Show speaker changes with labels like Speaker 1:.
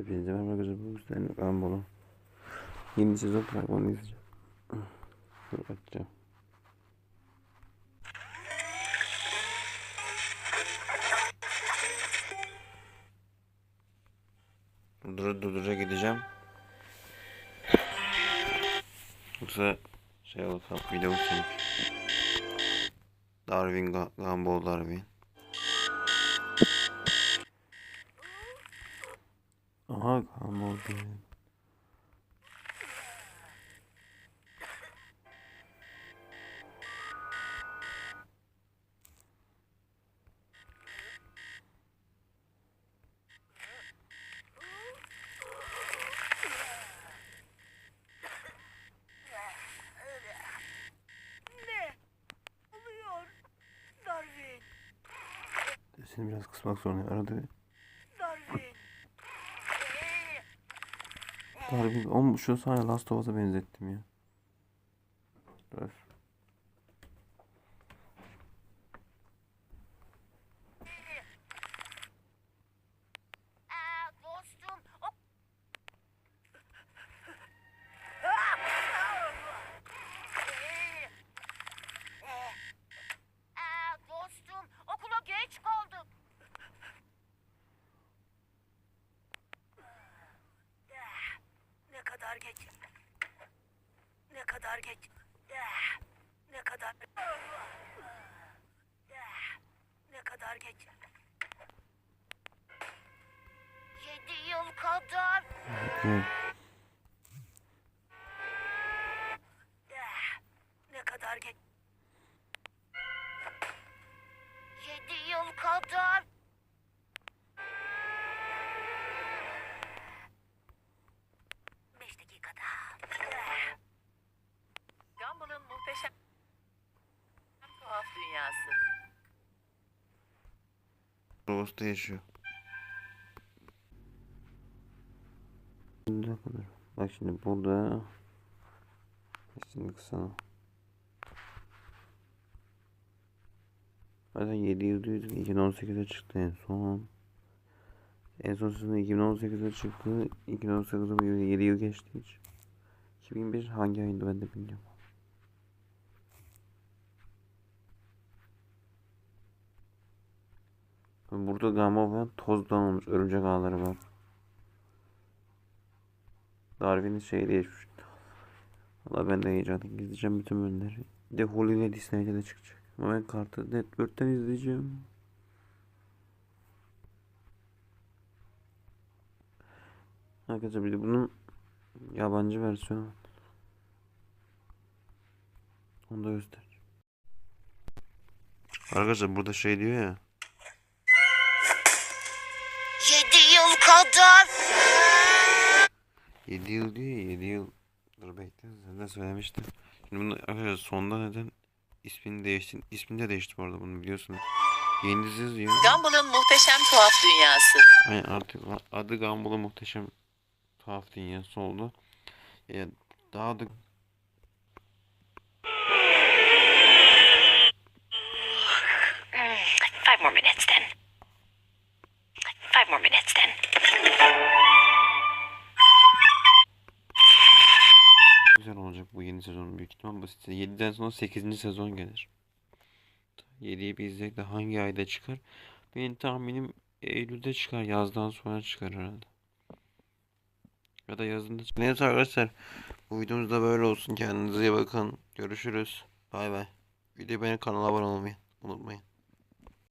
Speaker 1: Hepinize merhaba arkadaşlar. Bu yüzden ben bunu yeni sezon fragmanını izleyeceğim. Dur açacağım. Durdura durdura gideceğim. Yoksa şey olsa video çekip Darwin Gumball Darwin. Aha? Darwin, Sesini biraz kısmak zorundayım. Arada bir
Speaker 2: Darwin.
Speaker 1: Darwin. Oğlum şu sahne Last of Us'a benzettim ya. Öf.
Speaker 2: Kadar geç. Ne kadar geç. Ne kadar Ne kadar geç. Yedi yıl kadar. Ne kadar geç. Yedi yıl kadar. Beş dakika daha.
Speaker 3: Gumball'ın muhteşem tuhaf dünyası.
Speaker 1: Robos'ta yaşıyor. Ne kadar? Bak şimdi burada şimdi kısa. Zaten 7 yıl diyor 2018'e çıktı en son. En son sezon 2018'e çıktı. 2018'e 7 yıl geçti hiç. 2001 hangi ayında ben de bilmiyorum. Burada gama ve tozdan olmuş örümcek ağları var. Darwin'in şeyi değişmiş. Valla ben de heyecanlı izleyeceğim bütün bölümleri. De ile Disney'de de çıkacak. Ama ben kartı Network'ten izleyeceğim. Arkadaşlar bir de bunun yabancı versiyonu. var. Onu da göstereceğim. Arkadaşlar burada şey diyor ya.
Speaker 2: Kadar.
Speaker 1: 7 yıl diyor ya 7 yıl. Dur bekle sen de söylemiştin. Şimdi bunu arkadaşlar sonda neden ismini değişti? İsmini de değişti bu arada bunu biliyorsunuz. Yeni dizi yazıyor.
Speaker 3: Gumball'ın muhteşem tuhaf dünyası.
Speaker 1: Aynen artık adı Gumball'ın muhteşem tuhaf dünyası oldu. Yani daha da olacak bu yeni sezon büyük ihtimal. Bu 7'den sonra 8. sezon gelir. 7'yi bir izleyek de hangi ayda çıkar? Benim tahminim Eylül'de çıkar. Yazdan sonra çıkar herhalde. Ya da yazında çıkar. Neyse arkadaşlar. Bu videomuz da böyle olsun. Kendinize iyi bakın. Görüşürüz. Bay bay. Videoyu beğenip kanala abone olmayı unutmayın.